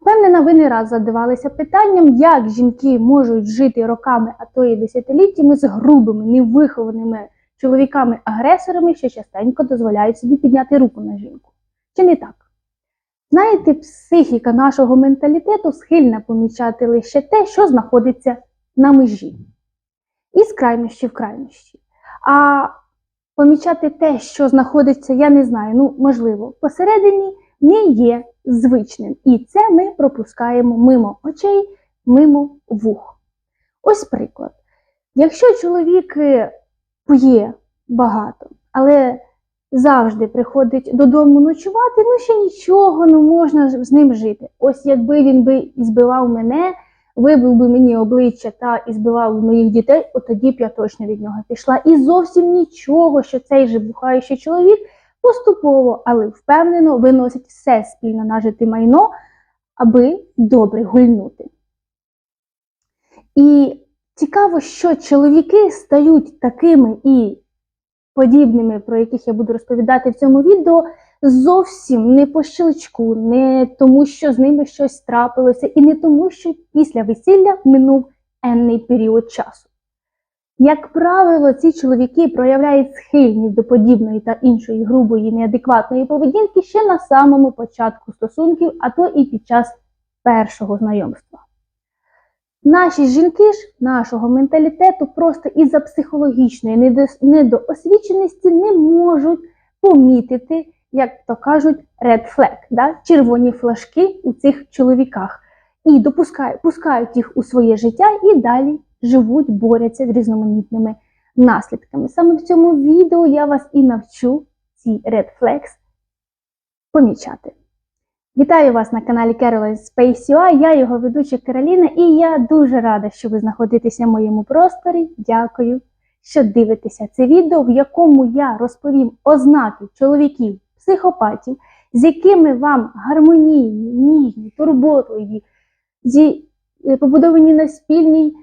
Впевнена, ви не раз задавалися питанням, як жінки можуть жити роками, а то і десятиліттями з грубими, невихованими чоловіками-агресорами, що частенько дозволяють собі підняти руку на жінку. Чи не так? Знаєте, психіка нашого менталітету схильна помічати лише те, що знаходиться на межі. Із крайнощі в крайнощі. А помічати те, що знаходиться, я не знаю, ну, можливо, посередині, не є звичним. І це ми пропускаємо мимо очей, мимо вух. Ось приклад. Якщо чоловік е, п'є багато, але завжди приходить додому ночувати, ну ще нічого, ну можна з ним жити. Ось якби він би і збивав мене, вибив би мені обличчя та і збивав моїх дітей, от тоді б я точно від нього пішла. І зовсім нічого, що цей же бухаючий чоловік поступово, але впевнено виносить все спільно нажите майно, аби добре гульнути. І цікаво, що чоловіки стають такими і подібними, про яких я буду розповідати в цьому відео, зовсім не по щелчку, не тому, що з ними щось трапилося, і не тому, що після весілля минув енний період часу. Як правило, ці чоловіки проявляють схильність до подібної та іншої грубої неадекватної поведінки ще на самому початку стосунків, а то і під час першого знайомства. Наші жінки ж нашого менталітету просто із-за психологічної недоосвіченості не можуть помітити, як то кажуть, red flag, да? червоні флажки у цих чоловіках, і допускають, пускають їх у своє життя і далі живуть, борються з різноманітними наслідками. Саме в цьому відео я вас і навчу ці red flags помічати. Вітаю вас на каналі Caroline Space UI, я його ведуча Кароліна, і я дуже рада, що ви знаходитеся в моєму просторі. Дякую, що дивитеся це відео, в якому я розповім ознаки чоловіків, психопатів, з якими вам гармонійні, ніжні, турботливі, е, побудовані на спільній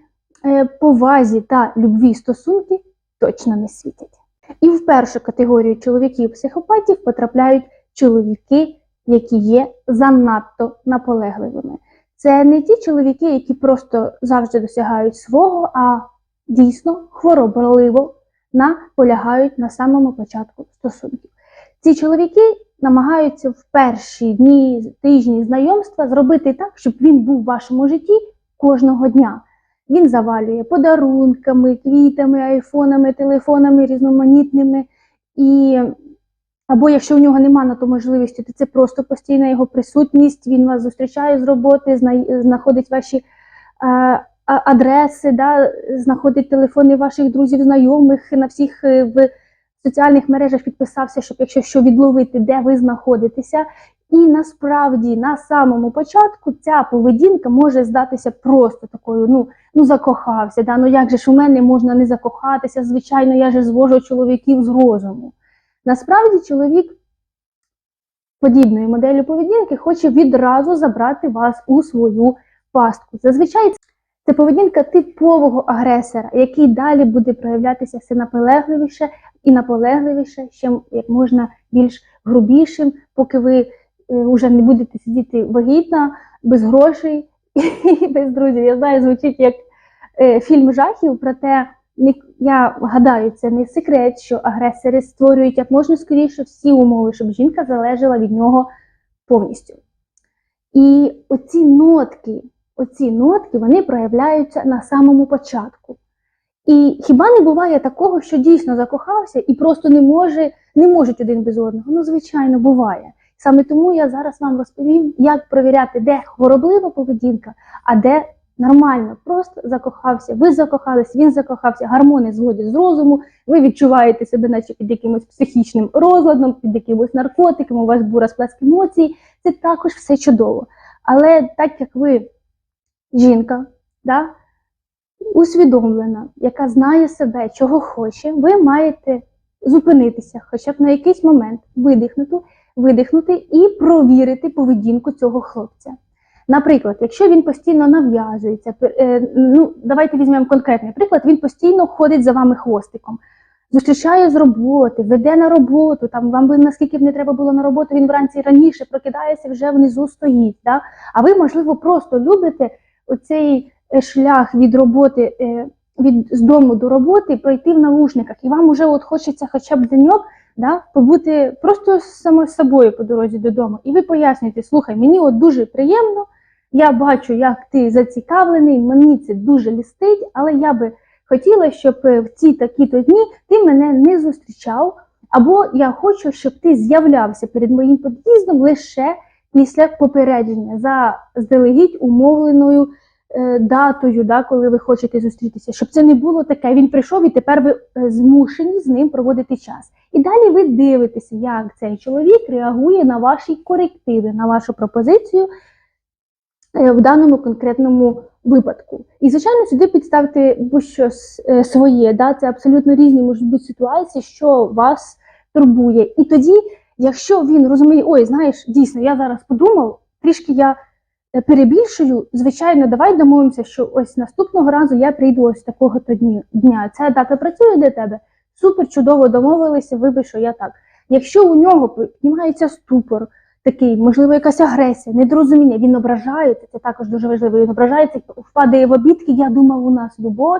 повазі та любві стосунки точно не світять. І в першу категорію чоловіків-психопатів потрапляють чоловіки, які є занадто наполегливими. Це не ті чоловіки, які просто завжди досягають свого, а дійсно хворобливо наполягають на самому початку стосунків. Ці чоловіки намагаються в перші дні, тижні знайомства зробити так, щоб він був в вашому житті кожного дня. Він завалює подарунками, квітами, айфонами, телефонами різноманітними. І або якщо у нього немає на то можливості, то це просто постійна його присутність. Він вас зустрічає з роботи, знаходить ваші е, адреси, да, знаходить телефони ваших друзів, знайомих на всіх е, в соціальних мережах підписався, щоб якщо що відловити, де ви знаходитеся. І насправді на самому початку ця поведінка може здатися просто такою, ну, ну закохався. Да? Ну як же ж у мене можна не закохатися? Звичайно, я же звожу чоловіків з розуму. Насправді чоловік подібною моделлю поведінки хоче відразу забрати вас у свою пастку. Зазвичай це поведінка типового агресора, який далі буде проявлятися все наполегливіше і наполегливіше, ще як можна більш грубішим, поки ви вже не будете сидіти вагітна, без грошей і без друзів. Я знаю, звучить як е, фільм жахів, проте я гадаю, це не секрет, що агресори створюють як можна скоріше всі умови, щоб жінка залежала від нього повністю. І оці нотки, оці нотки вони проявляються на самому початку. І хіба не буває такого, що дійсно закохався і просто не може, не можуть один без одного? Ну, звичайно, буває. Саме тому я зараз вам розповім, як перевіряти, де хвороблива поведінка, а де нормально, просто закохався. Ви закохались, він закохався, гормони зводять з розуму, ви відчуваєте себе, наче під якимось психічним розладом, під якимось наркотиком, у вас був розплеск емоцій. Це також все чудово. Але так як ви жінка, да, усвідомлена, яка знає себе, чого хоче, ви маєте зупинитися, хоча б на якийсь момент видихнути, видихнути і провірити поведінку цього хлопця. Наприклад, якщо він постійно нав'язується, е, ну давайте візьмемо конкретний приклад, він постійно ходить за вами хвостиком. зустрічає з роботи, веде на роботу, там вам би наскільки б не треба було на роботу, він вранці раніше прокидається, вже внизу стоїть. Да? А ви, можливо, просто любите оцей е, шлях від роботи, е, від з дому до роботи пройти в навушниках, і вам уже от хочеться хоча б деньок да, побути просто саме з собою по дорозі додому. І ви пояснюєте, слухай, мені от дуже приємно, я бачу, як ти зацікавлений, мені це дуже лістить, але я би хотіла, щоб е, в ці такі-то дні ти мене не зустрічав, або я хочу, щоб ти з'являвся перед моїм під'їздом лише після попередження за здалегідь умовленою е, датою, да, коли ви хочете зустрітися, щоб це не було таке. Він прийшов і тепер ви е, змушені з ним проводити час. І далі ви дивитеся, як цей чоловік реагує на ваші корективи, на вашу пропозицію е, в даному конкретному випадку. І, звичайно, сюди підставити будь-що е, своє. Да? Це абсолютно різні можуть бути ситуації, що вас турбує. І тоді, якщо він розуміє, ой, знаєш, дійсно, я зараз подумав, трішки я е, перебільшую, звичайно, давай домовимося, що ось наступного разу я прийду ось такого то дня. Ця дата працює для тебе. Супер, чудово домовилися, вибач, що я так. Якщо у нього піднімається ступор, такий, можливо, якась агресія, недорозуміння, він ображається, це також дуже важливо. Він ображається, впадає в обідки, я думав, у нас любов,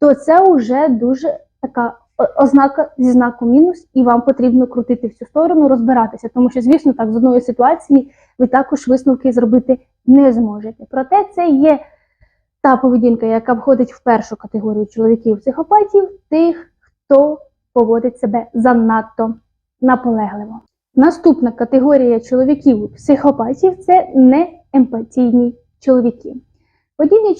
то це вже дуже така ознака зі знаку мінус, і вам потрібно крутити в цю сторону, розбиратися. Тому що, звісно, так з одної ситуації ви також висновки зробити не зможете. Проте це є та поведінка, яка входить в першу категорію чоловіків-психопатів, тих, хто поводить себе занадто наполегливо. Наступна категорія чоловіків-психопатів це неемпатійні чоловіки. Подібні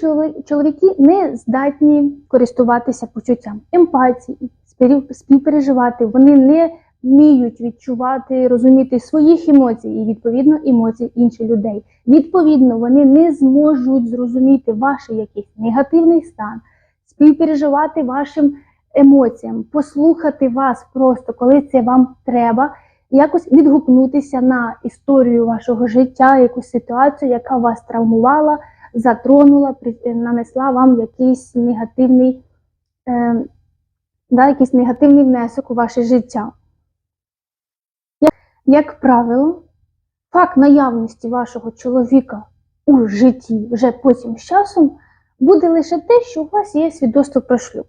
чоловіки не здатні користуватися почуттям емпатії, співпереживати. Вони не вміють відчувати, розуміти своїх емоцій і відповідно емоцій інших людей. Відповідно, вони не зможуть зрозуміти ваш якийсь негативний стан, співпереживати вашим емоціям, послухати вас просто, коли це вам треба, якось відгукнутися на історію вашого життя, якусь ситуацію, яка вас травмувала, затронула, нанесла вам якийсь негативний, е, да, якийсь негативний внесок у ваше життя. Як, як правило, факт наявності вашого чоловіка у житті вже потім з часом буде лише те, що у вас є свідоцтво про шлюб.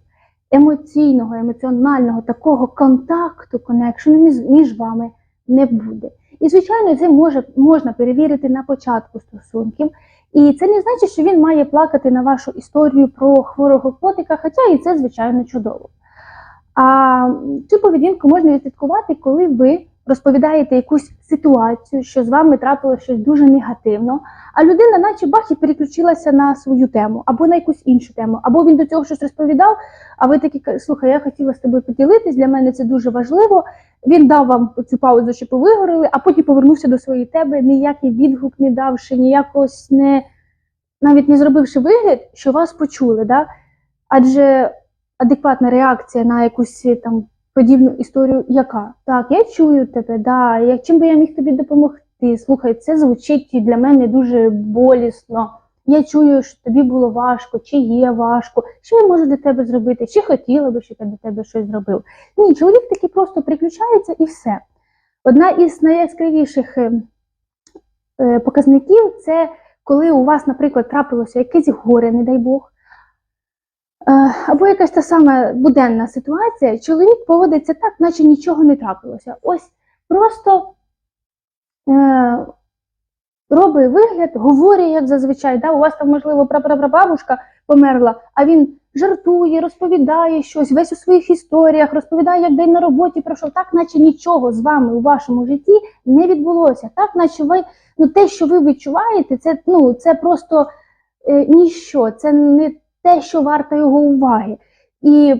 Емоційного, емоціонального такого контакту, коннекшену між, вами не буде. І, звичайно, це може, можна перевірити на початку стосунків. І це не значить, що він має плакати на вашу історію про хворого котика, хоча і це, звичайно, чудово. А цю поведінку можна відслідкувати, коли ви розповідаєте якусь ситуацію, що з вами трапилося щось дуже негативно, а людина, наче бах, і переключилася на свою тему або на якусь іншу тему, або він до цього щось розповідав, а ви такі слухай, я хотіла з тобою поділитись, для мене це дуже важливо. Він дав вам цю паузу, щоб ви вигорили, а потім повернувся до своєї теми, ніякий відгук не давши, ніякось не навіть не зробивши вигляд, що вас почули. Да? Адже адекватна реакція на якусь там подібну історію, яка? Так, я чую тебе, да, як чим би я міг тобі допомогти? Слухай, це звучить для мене дуже болісно. Я чую, що тобі було важко, чи є важко, що я можу для тебе зробити, чи хотіла би, щоб я для тебе щось зробив. Ні, чоловік таки просто приключається і все. Одна із найяскравіших е, е, показників це коли у вас, наприклад, трапилося якесь горе, не дай Бог, або якась та сама буденна ситуація, чоловік поводиться так, наче нічого не трапилося. Ось просто е, робить вигляд, говорить, як зазвичай. Да? У вас там, можливо, прапрапрабабушка померла, а він жартує, розповідає щось, весь у своїх історіях, розповідає, як день на роботі пройшов, так, наче нічого з вами у вашому житті не відбулося. Так, наче ви, ну, те, що ви відчуваєте, це, ну, це просто е, ніщо, це не те, що варто його уваги. І,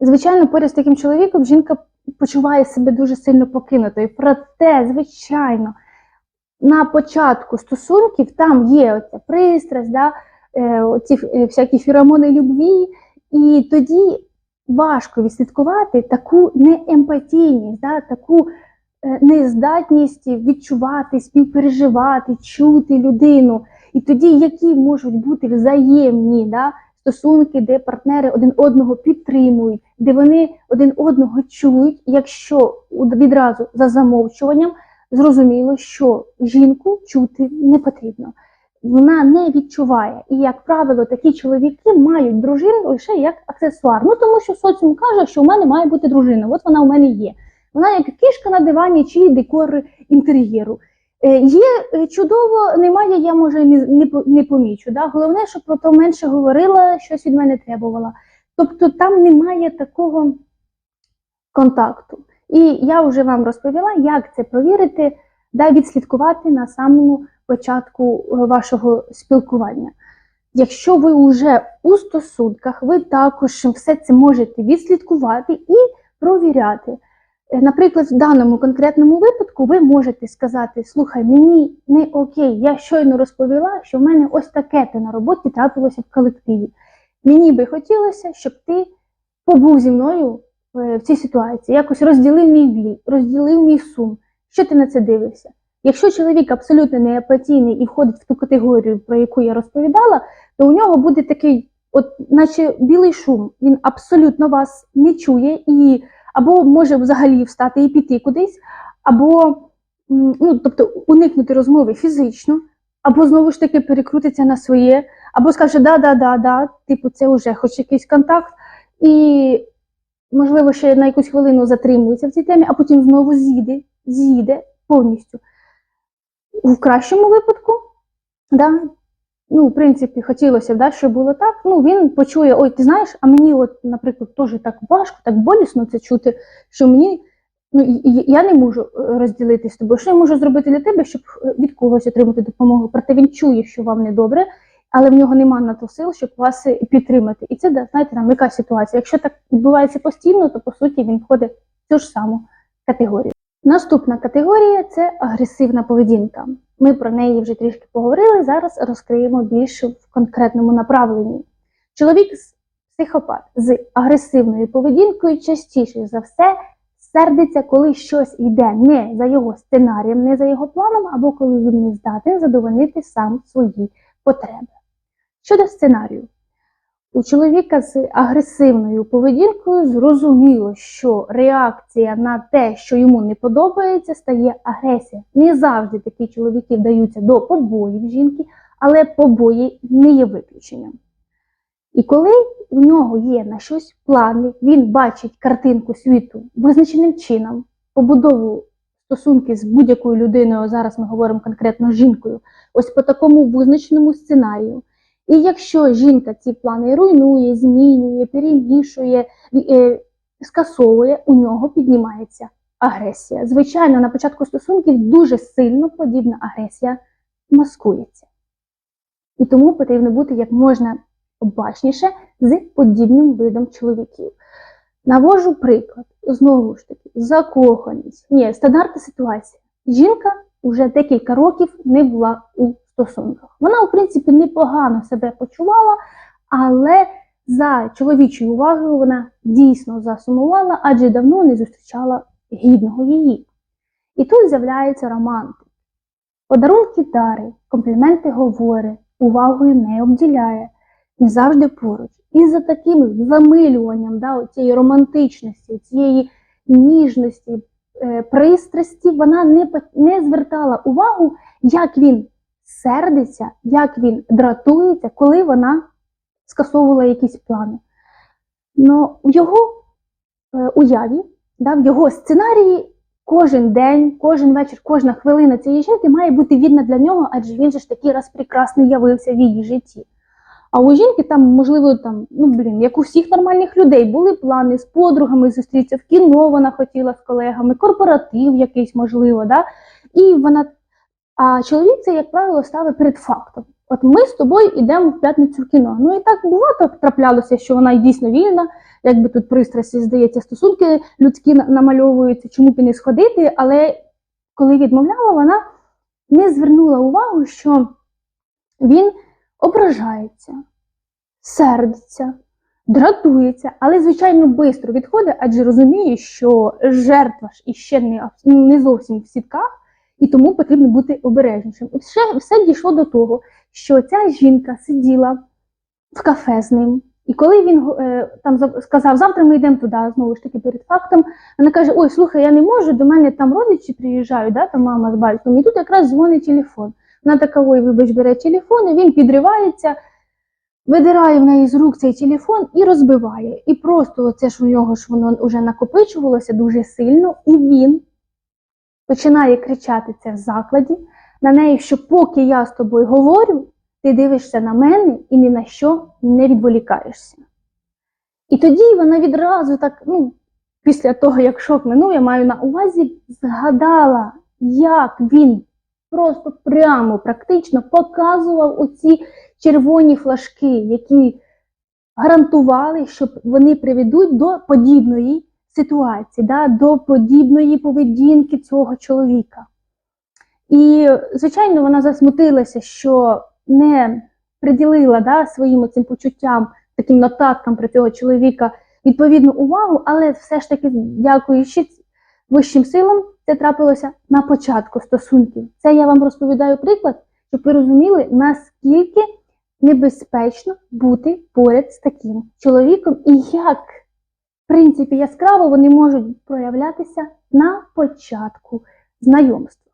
звичайно, поряд з таким чоловіком жінка почуває себе дуже сильно покинутою. Проте, звичайно, на початку стосунків там є оця пристрасть, да, е, оці е, всякі феромони любві, і тоді важко відслідкувати таку неемпатійність, да, таку е, нездатність відчувати, співпереживати, чути людину. І тоді які можуть бути взаємні да, стосунки, де партнери один одного підтримують, де вони один одного чують, якщо відразу за замовчуванням зрозуміло, що жінку чути не потрібно. Вона не відчуває. І, як правило, такі чоловіки мають дружин лише як аксесуар. Ну тому що соціум каже, що у мене має бути дружина. От вона у мене є. Вона як кішка на дивані чи декор інтер'єру. Е, Є е, чудово, немає, я може не, не, не помічу. Да? Головне, щоб про то менше говорила, щось від мене требувала. Тобто там немає такого контакту. І я вже вам розповіла, як це провірити, да, відслідкувати на самому початку е, вашого спілкування. Якщо ви вже у стосунках, ви також все це можете відслідкувати і провіряти. Наприклад, в даному конкретному випадку ви можете сказати: слухай, мені не окей, я щойно розповіла, що в мене ось таке то на роботі трапилося в колективі. Мені би хотілося, щоб ти побув зі мною е, в цій ситуації, якось розділив мій біль, розділив мій сум. Що ти на це дивишся? Якщо чоловік абсолютно не апатійний і входить в ту категорію, про яку я розповідала, то у нього буде такий, от, наче білий шум. Він абсолютно вас не чує і або може взагалі встати і піти кудись, або ну, тобто уникнути розмови фізично, або знову ж таки перекрутиться на своє, або скаже да, да, да, да, типу, це вже хоч якийсь контакт, і можливо ще на якусь хвилину затримується в цій темі, а потім знову з'їде, з'їде повністю. В кращому випадку, да, ну, в принципі, хотілося б, да, щоб було так. Ну, він почує, ой, ти знаєш, а мені, от, наприклад, теж так важко, так болісно це чути, що мені ну, я не можу е, розділити з тобою. Що я можу зробити для тебе, щоб е, від когось отримати допомогу? Проте він чує, що вам недобре, але в нього нема на то сил, щоб вас е, підтримати. І це, да, знаєте, там яка ситуація. Якщо так відбувається постійно, то по суті він входить в цю ж саму категорію. Наступна категорія це агресивна поведінка. Ми про неї вже трішки поговорили. Зараз розкриємо більше в конкретному направленні. Чоловік психопат з агресивною поведінкою частіше за все сердиться, коли щось йде не за його сценарієм, не за його планом, або коли він не здатен задовольнити сам свої потреби. Щодо сценарію, у чоловіка з агресивною поведінкою зрозуміло, що реакція на те, що йому не подобається, стає агресія. Не завжди такі чоловіки вдаються до побоїв жінки, але побої не є виключенням. І коли у нього є на щось плани, він бачить картинку світу визначеним чином, побудову стосунки з будь-якою людиною, зараз ми говоримо конкретно з жінкою, ось по такому визначеному сценарію. І якщо жінка ці плани руйнує, змінює, перемішує, е, скасовує, у нього піднімається агресія. Звичайно, на початку стосунків дуже сильно подібна агресія маскується. І тому потрібно бути як можна обачніше з подібним видом чоловіків. Навожу приклад, знову ж таки, закоханість. Ні, стандартна ситуація. Жінка вже декілька років не була у стосунках. Вона, в принципі, непогано себе почувала, але за чоловічою увагою вона дійсно засумувала, адже давно не зустрічала гідного її. І тут з'являється романтик. Подарунки дари, компліменти говорить, увагою не обділяє, він завжди поруч. І за таким замилюванням да, цієї романтичності, цієї ніжності, е, пристрасті, вона не, не звертала увагу, як він сердиться, як він дратується, коли вона скасовувала якісь плани. Но в його е, уяві, да, в його сценарії кожен день, кожен вечір, кожна хвилина цієї жінки має бути відна для нього, адже він же ж такий раз прекрасний явився в її житті. А у жінки там, можливо, там, ну блін, як у всіх нормальних людей, були плани з подругами зустрітися, в кіно вона хотіла з колегами, корпоратив якийсь, можливо, да? і вона. А чоловік це, як правило, ставить перед фактом. От ми з тобою йдемо в п'ятницю в кіно. Ну і так бувало траплялося, що вона дійсно вільна, якби тут пристрасті, здається, стосунки людські намальовуються, чому б і не сходити, але коли відмовляла, вона не звернула увагу, що він ображається, сердиться, дратується, але, звичайно, швидко відходить, адже розуміє, що жертва ж іще не зовсім в сітках, і тому потрібно бути обережнішим. І все, все дійшло до того, що ця жінка сиділа в кафе з ним. І коли він е, там сказав, завтра ми йдемо туди, знову ж таки перед фактом, вона каже: Ой, слухай, я не можу, до мене там родичі приїжджають, да, там мама з батьком, і тут якраз дзвонить телефон. Вона така, ой, вибач, бере телефон, і він підривається, видирає в неї з рук цей телефон і розбиває. І просто це ж у нього ж воно вже накопичувалося дуже сильно, і він починає кричати це в закладі на неї, що поки я з тобою говорю, ти дивишся на мене і ні на що не відволікаєшся. І тоді вона відразу так, ну, після того, як шок минув, я маю на увазі, згадала, як він просто прямо практично показував оці червоні флажки, які гарантували, що вони приведуть до подібної ситуації, да, до подібної поведінки цього чоловіка. І, звичайно, вона засмутилася, що не приділила да, своїм цим почуттям, таким нотаткам про цього чоловіка відповідну увагу, але все ж таки, дякуючи вищим силам, це трапилося на початку стосунків. Це я вам розповідаю приклад, щоб ви розуміли, наскільки небезпечно бути поряд з таким чоловіком і як, принципі, яскраво вони можуть проявлятися на початку знайомства.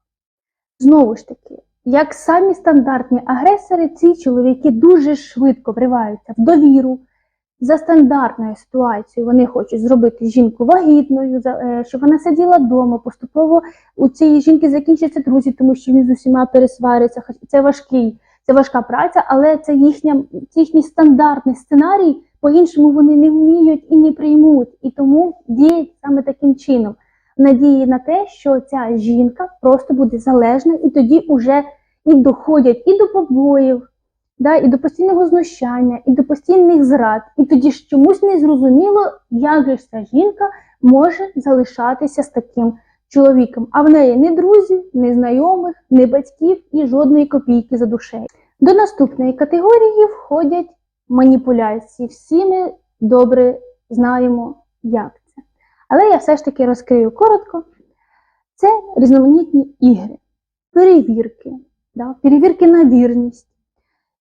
Знову ж таки, як самі стандартні агресори, ці чоловіки дуже швидко вриваються в довіру. За стандартною ситуацією вони хочуть зробити жінку вагітною, е, щоб вона сиділа вдома. Поступово у цієї жінки закінчаться друзі, тому що він з усіма пересвариться. Це важкий, це важка праця, але це їхня, це їхній стандартний сценарій. По-іншому вони не вміють і не приймуть. І тому діють саме таким чином надії на те, що ця жінка просто буде залежна, і тоді вже і доходять і до побоїв, да, і до постійного знущання, і до постійних зрад. І тоді ж чомусь не зрозуміло, як же ця жінка може залишатися з таким чоловіком. А в неї ні друзів, ні знайомих, ні батьків і жодної копійки за душею. До наступної категорії входять маніпуляції. Всі ми добре знаємо, як це. Але я все ж таки розкрию коротко. Це різноманітні ігри, перевірки, да, перевірки на вірність,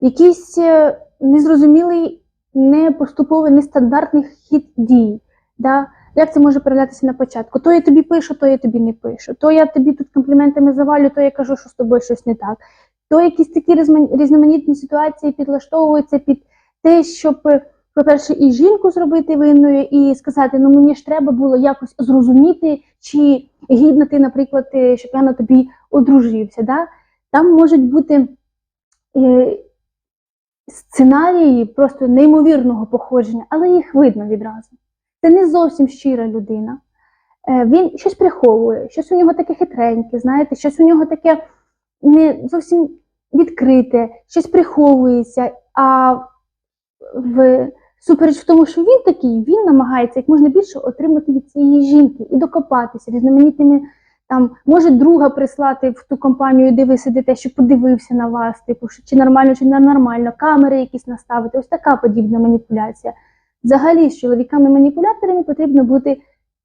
якийсь е, незрозумілий, непоступовий, нестандартний хід дій. Да, як це може проявлятися на початку? То я тобі пишу, то я тобі не пишу. То я тобі тут компліментами завалю, то я кажу, що з тобою щось не так. То якісь такі різноманітні ситуації підлаштовуються під те, щоб, по-перше, і жінку зробити винною, і сказати, ну мені ж треба було якось зрозуміти, чи гідна ти, наприклад, е, щоб я на тобі одружився. Да? Там можуть бути е, сценарії просто неймовірного походження, але їх видно відразу. Це не зовсім щира людина. Е, Він щось приховує, щось у нього таке хитреньке, знаєте, щось у нього таке не зовсім відкрите, щось приховується. А в супереч в тому, що він такий, він намагається як можна більше отримати від цієї жінки і докопатися різноманітними. Там може друга прислати в ту компанію, де ви сидите, щоб подивився на вас, типу, чи нормально, чи не нормально, камери якісь наставити. Ось така подібна маніпуляція. Взагалі, з чоловіками-маніпуляторами потрібно бути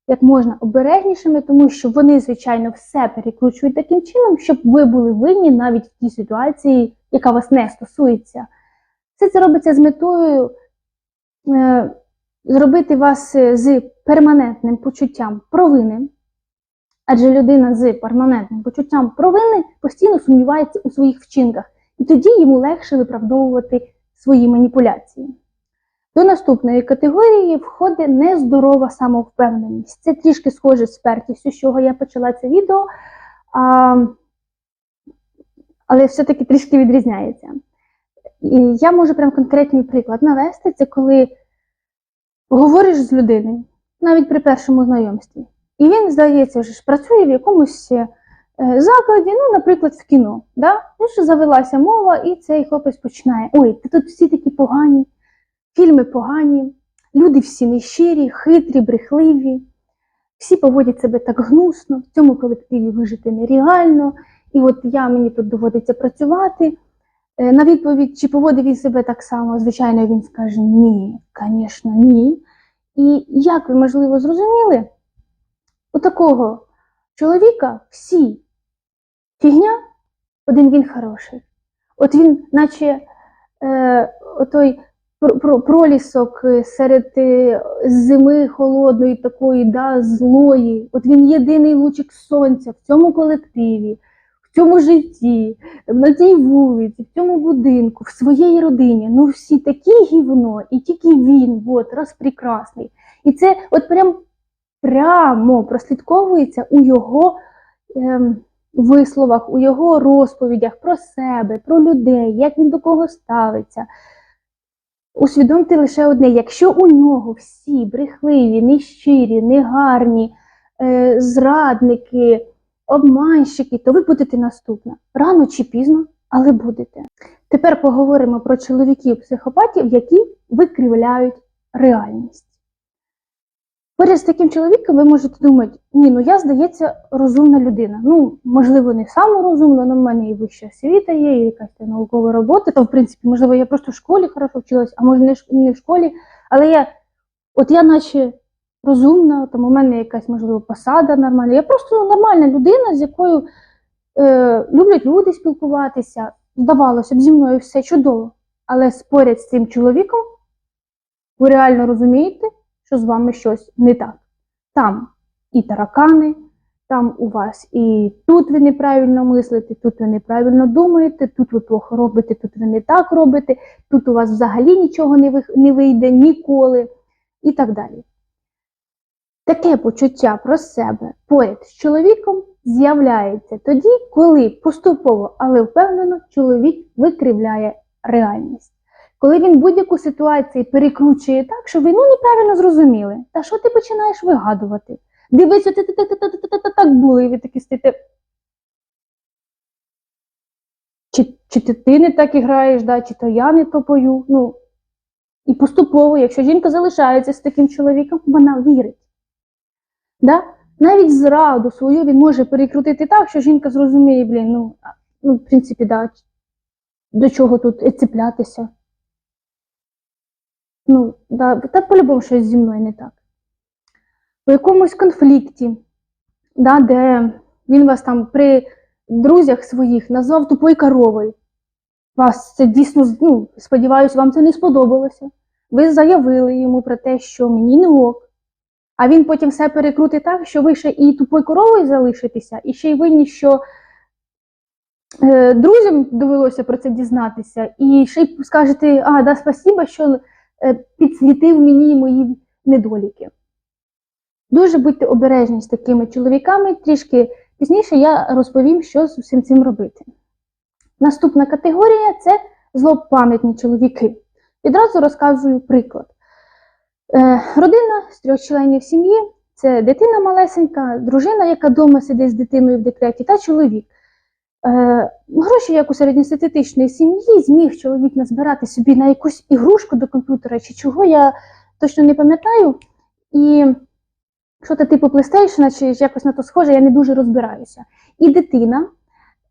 як можна обережнішими, тому що вони, звичайно, все перекручують таким чином, щоб ви були винні навіть в тій ситуації, яка вас не стосується. Все це робиться з метою е, зробити вас е, з перманентним почуттям провини. Адже людина з перманентним почуттям провини постійно сумнівається у своїх вчинках, і тоді йому легше виправдовувати свої маніпуляції. До наступної категорії входить нездорова самовпевненість. Це трішки схоже з пертістю, з чого я почала це відео, а, але все-таки трішки відрізняється. І я можу прям конкретний приклад навести, це коли говориш з людиною, навіть при першому знайомстві, і він, здається, вже ж працює в якомусь е, закладі, ну, наприклад, в кіно. Да? Ну, що завелася мова, і цей хлопець починає: Ой, та тут всі такі погані, фільми погані, люди всі нещирі, хитрі, брехливі, всі поводять себе так гнусно, в цьому колективі вижити нереально, і от я мені тут доводиться працювати. Е, На відповідь, чи поводив він себе так само, звичайно, він скаже ні, звісно, ні. І як ви, можливо, зрозуміли, у такого чоловіка всі фігня, один він хороший. От він, наче е, про- пролісок е, серед е, зими холодної, такої, да, злої. От він єдиний лучик сонця в цьому колективі, в цьому житті, на цій вулиці, в цьому будинку, в своїй родині. Ну всі такі гівно, і тільки він, от, раз прекрасний. І це от прям прямо прослідковується у його ем, висловах, у його розповідях про себе, про людей, як він до кого ставиться. Усвідомте лише одне: якщо у нього всі брехливі, нещирі, негарні, е, зрадники, обманщики, то ви будете наступна. Рано чи пізно, але будете. Тепер поговоримо про чоловіків-психопатів, які викривляють реальність. Поряд з таким чоловіком ви можете думати, ні, ну я, здається, розумна людина. Ну, можливо, не саме розумна, але в мене і вища освіта є, і якась наукова робота, то в принципі, можливо, я просто в школі хорошо вчилась, а може не в школі, але я, от я наче розумна, там у мене якась, можливо, посада нормальна. Я просто нормальна людина, з якою е, люблять люди спілкуватися. Здавалося б, зі мною все чудово. Але поряд з цим чоловіком ви реально розумієте, що з вами щось не так. Там і таракани, там у вас і тут ви неправильно мислите, тут ви неправильно думаєте, тут ви плохо робите, тут ви не так робите, тут у вас взагалі нічого не вийде ніколи і так далі. Таке почуття про себе поряд з чоловіком з'являється тоді, коли поступово, але впевнено, чоловік викривляє реальність. Коли він будь-яку ситуацію перекручує так, що ви ну неправильно зрозуміли. Та що ти починаєш вигадувати? Дивися, ти ти- так було, і ви такі стаєте. Чи, чи ти, не так граєш, да? чи то я не то пою. Ну, і поступово, якщо жінка залишається з таким чоловіком, вона вірить. Да? Навіть зраду свою він може перекрутити так, що жінка зрозуміє, блін, ну, ну в принципі, да, до чого тут і цеплятися. Ну, да, так по-любому щось зі мною не так. У якомусь конфлікті, да, де він вас там при друзях своїх назвав тупою коровою. Вас це дійсно, ну, сподіваюся, вам це не сподобалося. Ви заявили йому про те, що мені не ок. А він потім все перекрутить так, що ви ще і тупою коровою залишитеся, і ще й винні, що е, друзям довелося про це дізнатися, і ще й скажете, а, да, спасіба, що е, підсвітив мені мої недоліки. Дуже будьте обережні з такими чоловіками. Трішки пізніше я розповім, що з усім цим робити. Наступна категорія це злопам'ятні чоловіки. Відразу розказую приклад. Е, родина з трьох членів сім'ї це дитина малесенька, дружина, яка вдома сидить з дитиною в декреті, та чоловік. Е, гроші, як у середньостатистичної сім'ї, зміг чоловік назбирати собі на якусь ігрушку до комп'ютера чи чого, я точно не пам'ятаю. І що то типу PlayStation чи якось на то схоже, я не дуже розбираюся. І дитина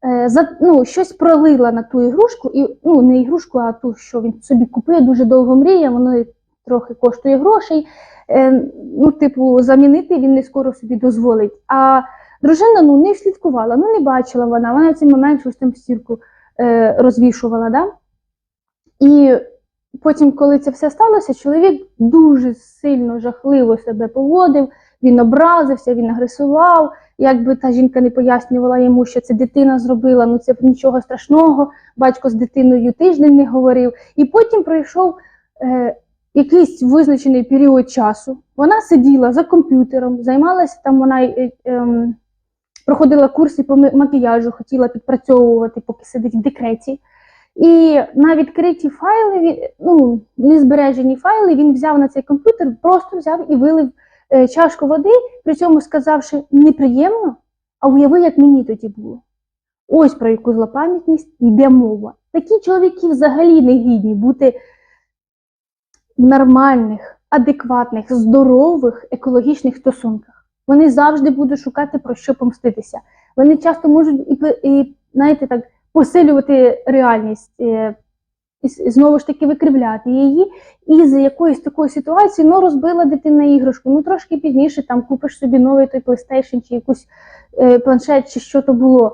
е, ну, щось пролила на ту ігрушку, і, ну, не ігрушку, а ту, що він собі купив, дуже довго мріє, воно трохи коштує грошей. Е, ну, типу, замінити він не скоро собі дозволить. А дружина ну, не слідкувала, ну не бачила вона, вона в цей момент щось там стірку е, розвішувала. Да? І потім, коли це все сталося, чоловік дуже сильно жахливо себе поводив, він образився, він агресував. Якби та жінка не пояснювала йому, що це дитина зробила, ну це нічого страшного, батько з дитиною тиждень не говорив. І потім пройшов е, якийсь визначений період часу. Вона сиділа за комп'ютером, займалася там, вона е, ем, проходила курси по макіяжу, хотіла підпрацьовувати, поки сидить в декреті. І на відкриті файли, ну, незбережені файли, він взяв на цей комп'ютер, просто взяв і вилив е, чашку води, при цьому сказавши неприємно, а уяви, як мені тоді було. Ось про яку злопам'ятність йде мова. Такі чоловіки взагалі не гідні бути нормальних, адекватних, здорових екологічних стосунках. Вони завжди будуть шукати про що помститися. Вони часто можуть і, і знаєте, так, посилювати реальність, е, і с- знову ж таки викривляти її. І з якоїсь такої ситуації ну, розбила дитина іграшку. Ну трошки пізніше там купиш собі новий той PlayStation чи якусь е, планшет, чи що то було.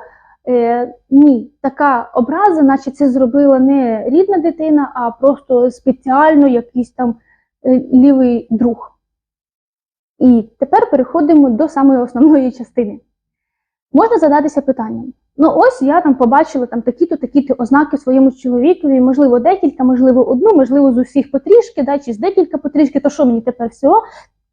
Е, ні, така образа, наче це зробила не рідна дитина, а просто спеціально якийсь там е, лівий друг. І тепер переходимо до самої основної частини. Можна задатися питанням: ну ось я там побачила там такі-то, такі-то ознаки своєму чоловікові, можливо, декілька, можливо, одну, можливо, з усіх потрішки, да, чи з декілька потрішки, то що мені тепер всього?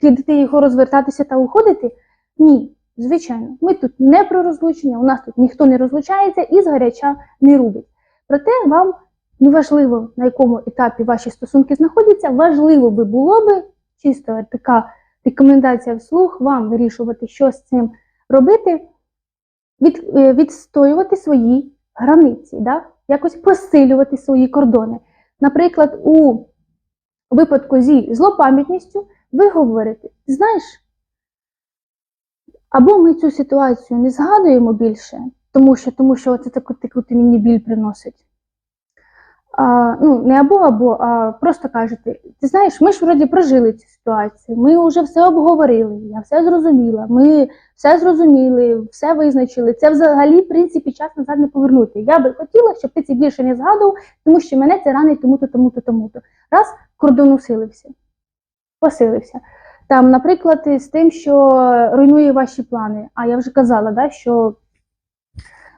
Кидати його розвертатися та уходити? Ні, звичайно, ми тут не про розлучення, у нас тут ніхто не розлучається і згаряча не рубить. Проте вам неважливо, на якому етапі ваші стосунки знаходяться, важливо би було би чисто така рекомендація вслух, вам вирішувати, що з цим робити, від, е, відстоювати свої границі, да? якось посилювати свої кордони. Наприклад, у випадку зі злопам'ятністю ви говорите, знаєш, або ми цю ситуацію не згадуємо більше, тому що, тому що це таку, таку ти мені біль приносить. А, ну, не або або, а просто кажете, ти знаєш, ми ж вроді прожили цю ситуацію, ми вже все обговорили, я все зрозуміла, ми все зрозуміли, все визначили. Це взагалі, в принципі, час назад не повернути. Я би хотіла, щоб ти це більше не згадував, тому що мене це ранить тому-то, тому-то, тому-то. Раз кордон усилився, посилився. Там, наприклад, з тим, що руйнує ваші плани. А я вже казала, да, що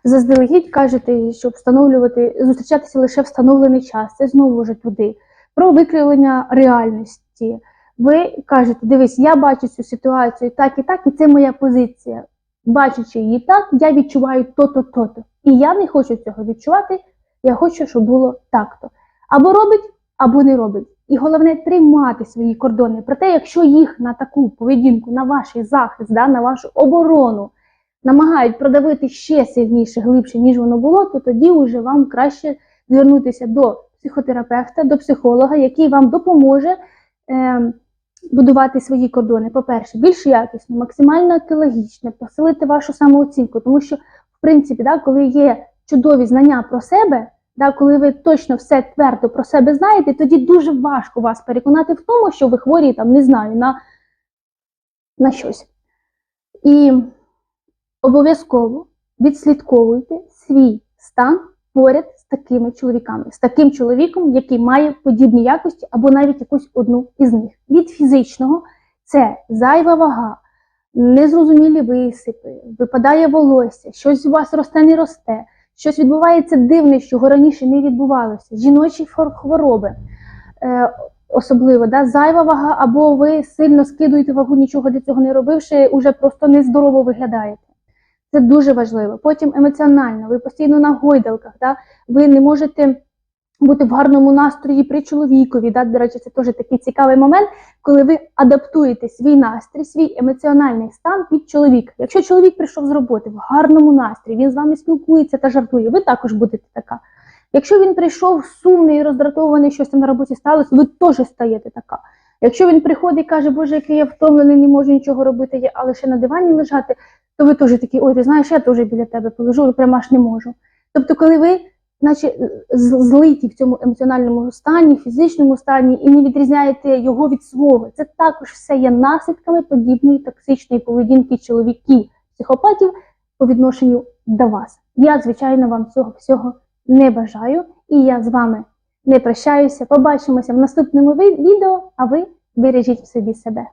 заздалегідь кажете, щоб встановлювати, зустрічатися лише встановлений час. Це знову ж туди. Про викривлення реальності. Ви кажете, дивись, я бачу цю ситуацію так і так, і це моя позиція. Бачачи її так, я відчуваю то-то, то-то. І я не хочу цього відчувати, я хочу, щоб було так-то. Або робить, або не робить. І головне тримати свої кордони. Проте, якщо їх на таку поведінку, на ваш захист, да, на вашу оборону намагають продавити ще сильніше, глибше, ніж воно було, то тоді вже вам краще звернутися до психотерапевта, до психолога, який вам допоможе е, будувати свої кордони. По-перше, більш якісно, максимально екологічно, посилити вашу самооцінку, тому що, в принципі, да, коли є чудові знання про себе. Да, коли ви точно все твердо про себе знаєте, тоді дуже важко вас переконати в тому, що ви хворі там, не знаю, на, на щось. І обов'язково відслідковуйте свій стан поряд з такими чоловіками, з таким чоловіком, який має подібні якості або навіть якусь одну із них. Від фізичного це зайва вага, незрозумілі висипи, випадає волосся, щось у вас росте, не росте. Щось відбувається дивне, чого раніше не відбувалося. Жіночі хвороби, е, особливо да, зайва вага, або ви сильно скидуєте вагу, нічого для цього не робивши, уже просто нездорово виглядаєте. Це дуже важливо. Потім емоціонально, ви постійно на гойдалках, да, ви не можете бути в гарному настрої при чоловікові. Да? До речі, це теж такий цікавий момент, коли ви адаптуєте свій настрій, свій емоціональний стан під чоловіка. Якщо чоловік прийшов з роботи в гарному настрої, він з вами спілкується та жартує, ви також будете така. Якщо він прийшов сумний, роздратований, щось там на роботі сталося, ви теж стаєте така. Якщо він приходить і каже, Боже, який я втомлений, не можу нічого робити, я- лише на дивані лежати, то ви теж такі, ой, ти знаєш, я теж біля тебе полежу, прямо аж не можу. Тобто, коли ви наче злиті в цьому емоціональному стані, фізичному стані, і не відрізняєте його від свого. Це також все є наслідками подібної токсичної поведінки чоловіків, психопатів по відношенню до вас. Я, звичайно, вам цього всього не бажаю, і я з вами не прощаюся. Побачимося в наступному ви- відео, а ви бережіть в собі себе.